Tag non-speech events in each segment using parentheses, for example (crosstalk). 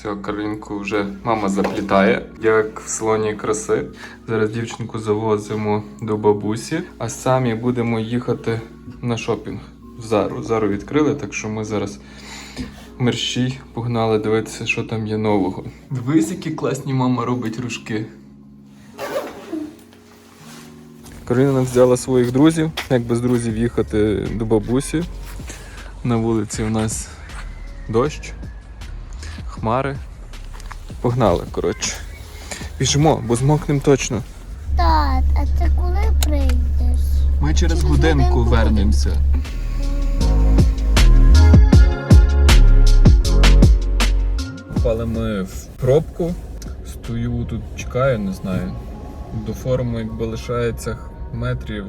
Все, Каролінку вже мама заплітає, як в салоні краси. Зараз дівчинку завозимо до бабусі, а самі будемо їхати на шопінг. В Зару. Зару відкрили, так що ми зараз мерщій погнали дивитися, що там є нового. Дивись, які класні мама робить рушки. Кароліна взяла своїх друзів. Як без друзів їхати до бабусі. На вулиці у нас дощ, хмари. Погнали, коротше. Біжимо, бо змокнемо точно. Тат, а ти коли прийдеш? Ми через Через годинку годинку вернемося. Впали ми в пробку. Стою тут, чекаю, не знаю. До форуму якби лишається метрів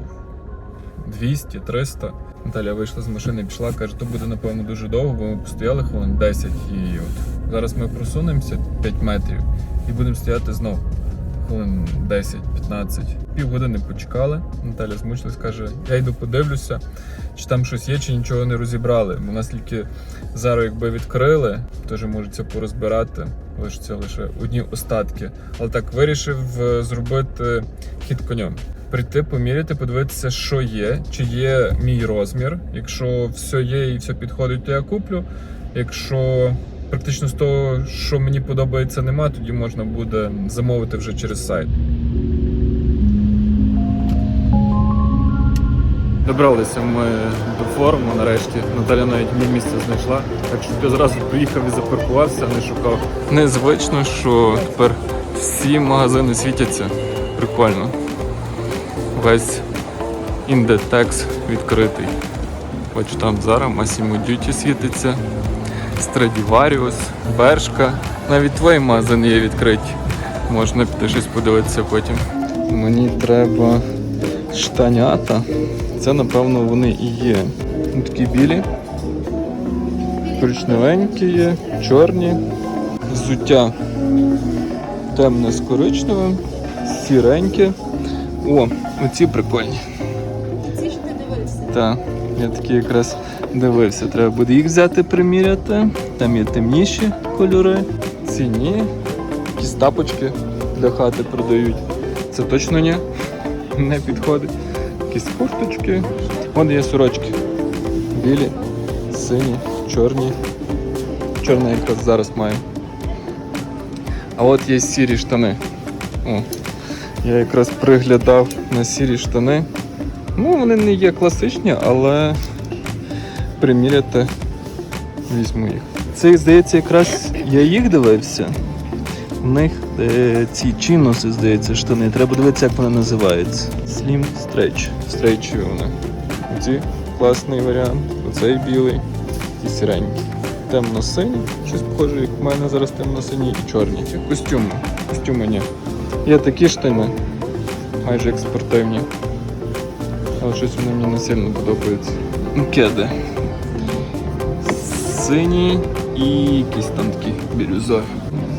200-300. Наталя вийшла з машини, пішла, каже, то буде напевно дуже довго, бо ми постояли хвилин 10 і от зараз ми просунемося 5 метрів і будемо стояти знов хвилин 10-15. Півгодини почекали. Наталя змучилась, каже, я йду подивлюся, чи там щось є, чи нічого не розібрали. Бо нас тільки зараз якби відкрили, теж можуть це порозбирати, лишаться лише одні остатки. Але так вирішив е, зробити хід конем. Прийти, поміряти, подивитися, що є, чи є мій розмір. Якщо все є і все підходить, то я куплю. Якщо практично з того, що мені подобається, нема, тоді можна буде замовити вже через сайт. Добралися ми до форуму нарешті. Наталя навіть мені місце знайшла. Так що я зразу приїхав і запаркувався, не шукав. Незвично, що тепер всі магазини світяться. Прикольно. Весь індетекс відкритий. Бачу, там зараз Massimo Duty світиться, Stradivarius, Бершка. Навіть твої магазини є відкриті. Можна піти щось подивитися потім. Мені треба штанята. Це, напевно, вони і є. Ну, Такі білі. Коричневенькі є, чорні. Взуття темне з коричневим, сіреньке. О, оці прикольні. Ці ж ти дивився. Так, я такі якраз дивився. Треба буде їх взяти, приміряти. Там є темніші кольори, ціні, якісь тапочки для хати продають. Це точно ні. Не підходить. Якісь курточки. Вон є сорочки. Білі, сині, чорні. Чорна якраз зараз маю. А от є сірі штани. О, я якраз приглядав на сірі штани. Ну, вони не є класичні, але приміряти візьму їх. Це, здається, якраз я їх дивився. У них е, ці чиноси, здається, штани. Треба дивитися, як вони називаються. Slim Stretch. Стрейчі вони. Оці класний варіант. Оцей білий і сіренький. Темно-синій, щось похоже, як в мене зараз темно-синій і чорні. Костюми. Костюми ні. Є такі штани, майже як спортивні. Але щось вони мені не сильно подобаються. Ну, Кеди. Сині і якісь там такі бірюзові.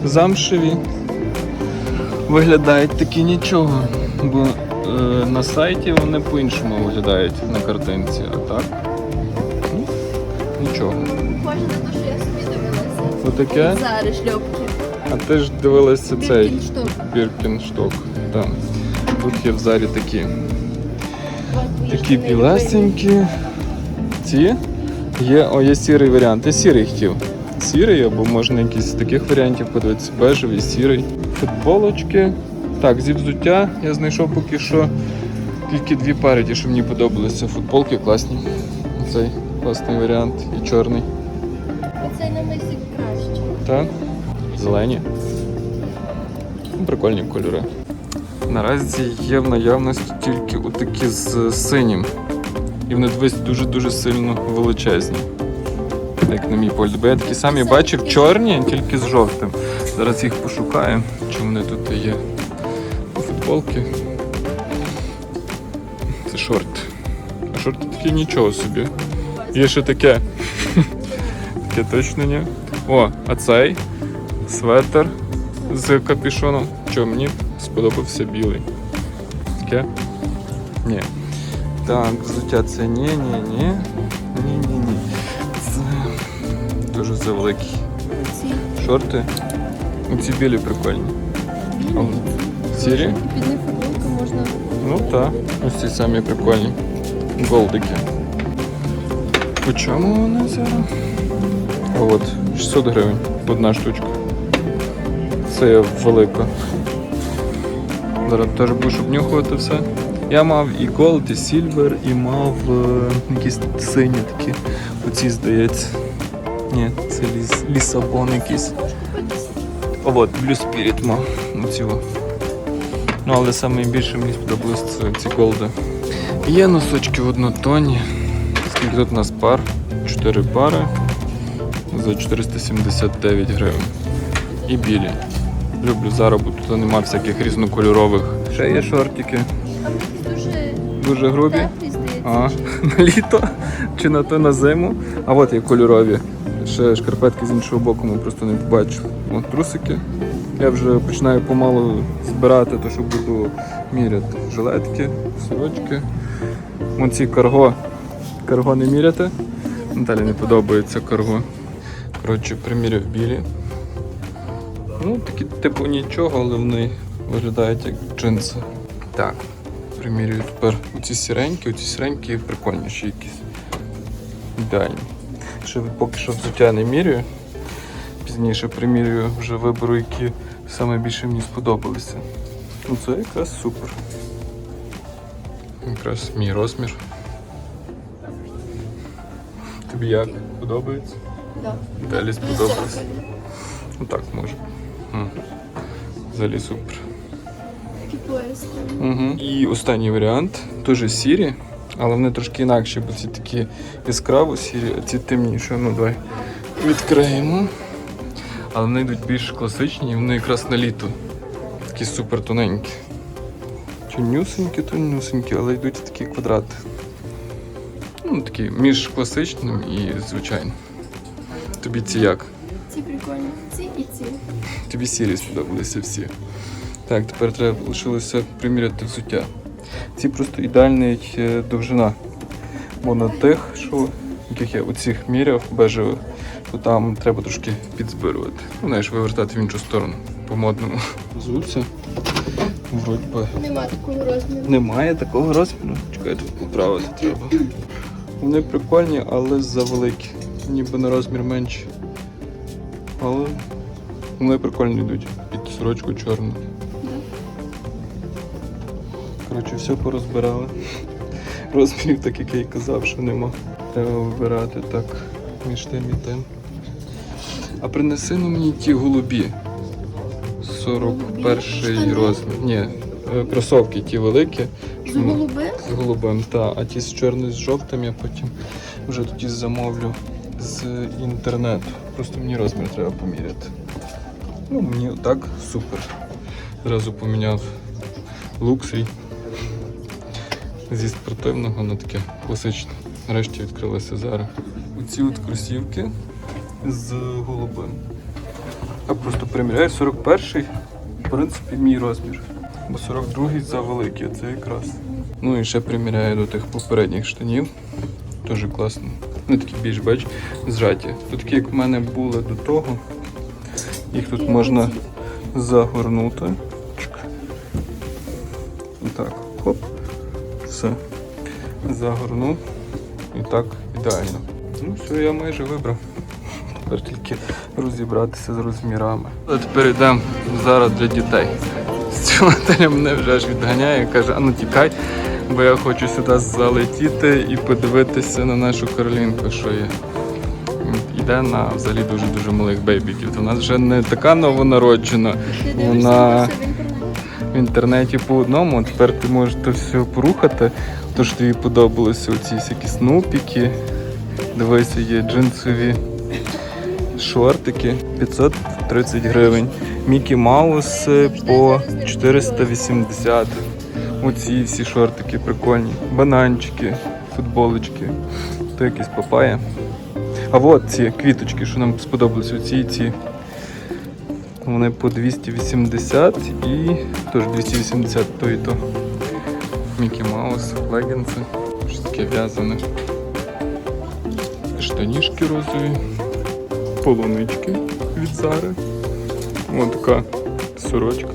Замшеві. Виглядають такі нічого. Бо е, на сайті вони по-іншому виглядають на картинці, а так. Ну, нічого. Похоже на те, що я собі дивилася. Отаке. Зараз шльопки. А ти ж дивилася цей Біркіншток. Тут є в зарі такі. Такі білесенькі. Ці є, о, є сірий варіант. Я сірий хотів. Сірий, або можна якийсь з таких варіантів подивитися. Бежевий, сірий. Футболочки. Так, зі взуття я знайшов поки що тільки дві пари, ті, що мені подобалися. Футболки класні. Цей класний варіант і чорний. Оцей намисик краще. Так? Зелені. Ну, Прикольні кольори. Наразі є в наявності тільки отакі з синім. І вони дивись дуже-дуже сильно величезні. Як на мій погляд. Бо я такі самі бачив чорні, тільки з жовтим. Зараз їх пошукаю, чи вони тут є. Футболки. Це шорти. А шорти такі нічого собі. Є ще таке. (laughs) Таке точно ні. О, а цей светр з капюшоном. Що мені сподобався білий. Таке? Ні. Так, взуття це ні, ні, ні. Дуже завеликий. Ці шорти. Оці білі прикольні. А, Сірі? Під них футболку можна. Ну так. Ось ці самі прикольні. Голдики. По чому вони зараз? А от 600 гривень. Одна штучка. Це велика. Зараз теж будеш обнюхувати все. Я мав і Gold, і Silver, і мав е, якісь сині такі. Оці, здається. Ні, це ліс, лісабон якийсь. О, от, Blue Spirit мав. О. Ну, але найбільше мені сподобалось це ці голди. Є носочки в однотонні. Скільки тут у нас пар? Чотири пари за 479 гривень. І білі. Люблю бо тут нема всяких різнокольорових. Ще є шортики. Дуже Дуже грубі. теплі. А, (laughs) на літо чи на то на зиму. А от є кольорові. Ще шкарпетки з іншого боку ми просто не побачили. От трусики. Я вже починаю помалу збирати, то що буду міряти. Жилетки, сорочки. Вон ці карго. Карго не міряти. Наталі не подобається карго. Коротше, приміряв білі. Ну, такі типу нічого, але вони виглядають як джинси. Так, примірюю тепер оці сіренькі, оці сіренькі прикольніші якісь. Ідеальні. Ще поки що взуття не міряю. Пізніше примірюю, вже виберу, які саме більше мені сподобалися. Ну це якраз супер. Якраз мій розмір. Тобі як? Подобається? Да. Далі сподобалось. Ну так може. Взагалі супер. Пояс. Угу. І останній варіант теж сірі, але вони трошки інакші, бо ці такі яскраво сірі, а ці темніші. Ну давай відкриємо. Але вони йдуть більш класичні, і вони якраз на літо. Такі супер тоненькі. Тонюсенькі, тонюсенькі, але йдуть в такі квадрати. Ну, такі між класичним і звичайним. Тобі ці як? Ці прикольні. Ці і ці. Тобі сірі сподобалися всі. Так, тепер треба лишилося приміряти взуття. Ці просто ідеальна е, довжина. Бо на тих, що яких я оцих міряв бежевих, то там треба трошки підзбирувати. Ну, знаєш, вивертати в іншу сторону по модному. Взуться. Вроді би. Нема такого розміру. Немає такого розміру. Чекай, тут поправити треба. Вони прикольні, але завеликі. Ніби на розмір менші. Але вони прикольно йдуть. Під сорочку чорну. Коротше, все порозбирали. Розмірів, так як я і казав, що нема. Треба вибирати так між тим і тим. А принеси ну мені ті голубі. 41 Штани? розмір. Ні, е, кросовки ті великі. З голубим? З голубим, та. А ті з чорним з жовтим я потім вже тоді замовлю з інтернету. Просто мені розмір треба поміряти. Ну, мені так супер. Зразу поміняв лук свій зі спортивного на таке класичне. Нарешті відкрилася зараз. Оці от кросівки з голубим. Я просто приміряю 41-й, в принципі, мій розмір. Бо 42-й завеликий, а це якраз. Ну і ще приміряю до тих попередніх штанів. Дуже класно. Вони такі більш бач, зжаті. Тут такі, як в мене були до того. Їх тут можна загорнути. Загорнув. І так ідеально. Ну все, я майже вибрав. Тепер тільки розібратися з розмірами. А тепер йдемо зараз для дітей. Наталя мене вже аж відганяє, каже, а ну тікай, бо я хочу сюди залетіти і подивитися на нашу Каролінку, що є. Йде на взагалі дуже-дуже малих бейбіків. То вона вже не така новонароджена. Вона в інтернеті? по одному, тепер ти можеш то все порухати. То що тобі подобалося оці всякі снупіки. Дивися, є джинсові шортики 530 гривень. Мікі Маус е, по 480. Оці всі шортики прикольні. Бананчики, футболочки. То якісь папая. А от ці квіточки, що нам сподобалися, оці ці. Вони по 280 і теж 280 то і то. Мікі Маус, легінси, щось таке в'язане. Штанішки розові, полунички від Зари. Ось така сорочка.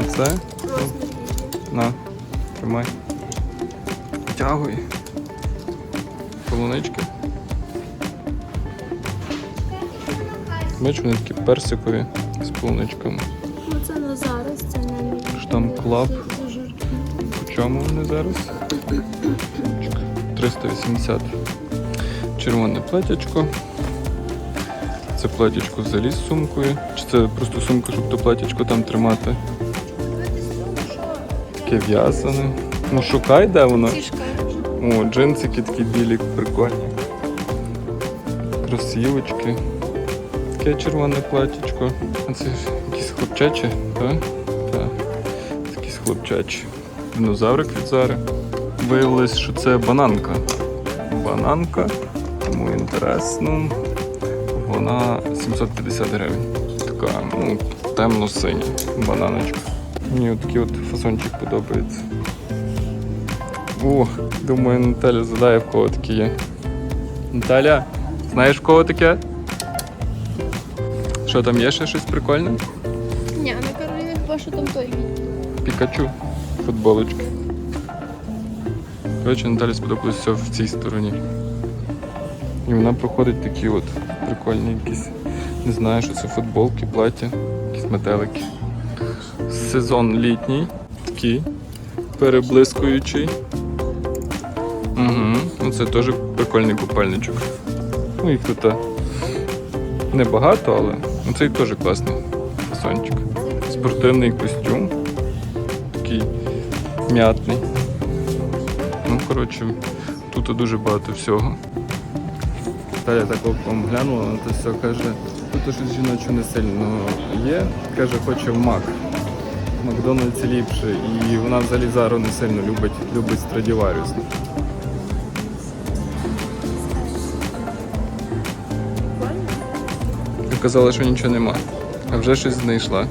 Оце. Розмір. На, тримай. Втягуй. Полунички. Бачиш, вони такі персикові полуничками. Ну це на зараз, це не мій. Штам клаб. Це, це жирки. По чому вони зараз? 380. Червоне платячко. Це платячко взагалі з сумкою. Чи це просто сумка, щоб то платячко там тримати? Таке в'язане. Ну шукай, де воно. О, джинсики такі білі, прикольні. Кросівочки. Таке червоне платічко. А це якісь хлопчачі, так? Так. Це хлопчачі. Динозаврик від Зари. Виявилось, що це бананка. Бананка. Тому інтересно. Вона 750 гривень. Така, ну, темно-синя бананочка. Мені такий от фасончик подобається. О, думаю, Наталя задає, в кого такі є. Наталя, знаєш в кого таке? Що там є ще щось прикольне? Ні, на Кароліні хіба що там той. Пікачу. Футболочки. Коротше, Наталі сподобалось все в цій стороні. І вона проходить такі от прикольні якісь. Не знаю, що це футболки, плаття, якісь метелики. Сезон літній, такий, переблискуючий. Угу. Це теж прикольний купальничок. Ну їх тут а, небагато, але цей теж класний фасончик. Спортивний костюм. Такий м'ятний. Ну, коротше, тут дуже багато всього. Та я так оком глянула, це все каже, тут щось жіноче не сильно є. Каже, хоче в Мак. Макдональдс ліпше. І вона взагалі Зару не сильно любить, любить Страдіваріус. Казала, що нічого нема. А вже щось знайшла.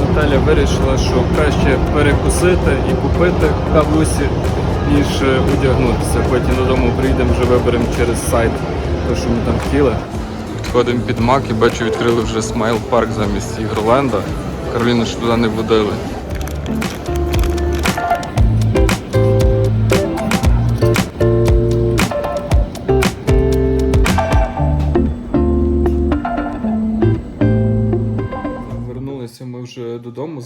Наталя вирішила, що краще перекусити і купити кавусі, ніж е, одягнутися. Потім додому прийдемо, вже виберемо через сайт те, що ми там хотіли. Підходимо під мак і бачу, відкрили вже смайл парк замість Ігроленда. Кароліну ж туди не водили.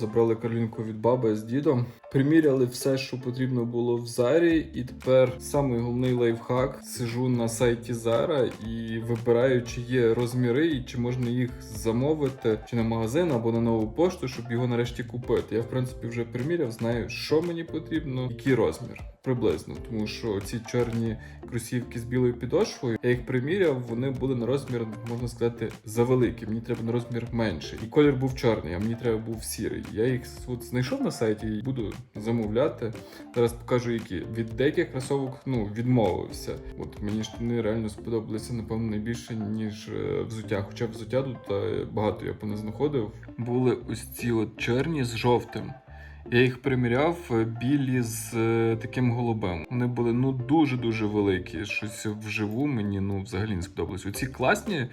Забрали Каролінку баби з дідом. Приміряли все, що потрібно було в Зарі, і тепер самий головний лайфхак. Сижу на сайті Зара і вибираю, чи є розміри, і чи можна їх замовити чи на магазин або на нову пошту, щоб його нарешті купити. Я в принципі вже приміряв, знаю, що мені потрібно, який розмір. Приблизно, тому що ці чорні кросівки з білою підошвою, я їх приміряв, вони були на розмір, можна сказати, завеликі. Мені треба на розмір менший. І колір був чорний, а мені треба був сірий. Я їх от знайшов на сайті і буду замовляти. Зараз покажу, які від деяких кросовок ну відмовився. От мені штани реально сподобалися, напевно, найбільше ніж е, взуття. Хоча взуття тут е, багато я поназнаходив. Були ось ці от чорні з жовтим. Я їх приміряв е, білі з таким голубем. Вони були ну дуже дуже великі. Щось вживу мені ну взагалі не сподобалось. Оці класні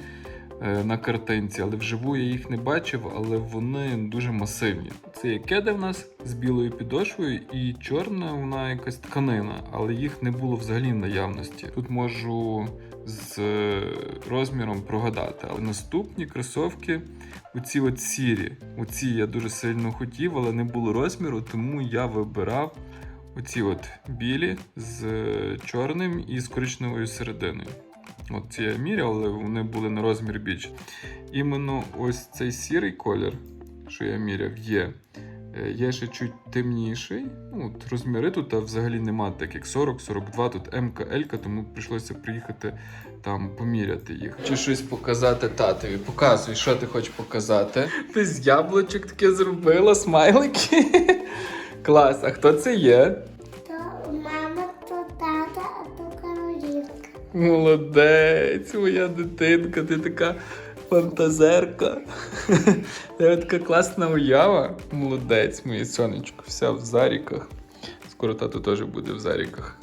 на картинці, але вживу я їх не бачив, але вони дуже масивні. Це є кеди в нас з білою підошвою, і чорна вона якась тканина, але їх не було взагалі в наявності. Тут можу з е, розміром прогадати. Але наступні кросовки оці от сірі. Оці я дуже сильно хотів, але не було розміру, тому я вибирав оці от білі з е, чорним і з коричневою серединою. От ці я міряв, але вони були на розмір більше. Іменно ось цей сірий колір, що я міряв, є. Е, Є ще чуть темніший. Ну, от розміри тут а взагалі нема, так як 40, 42, тут М, Л, тому прийшлося приїхати там поміряти їх. Чи щось показати татові? Показуй, що ти хочеш показати. Ти з яблучок таке зробила, смайлики. (laughs) Клас, а хто це є? Молодець, моя дитинка, ти така фантазерка. (laughs) Тебе така класна уява. Молодець, моє сонечко, вся в заріках. Скоро тато теж буде в заріках.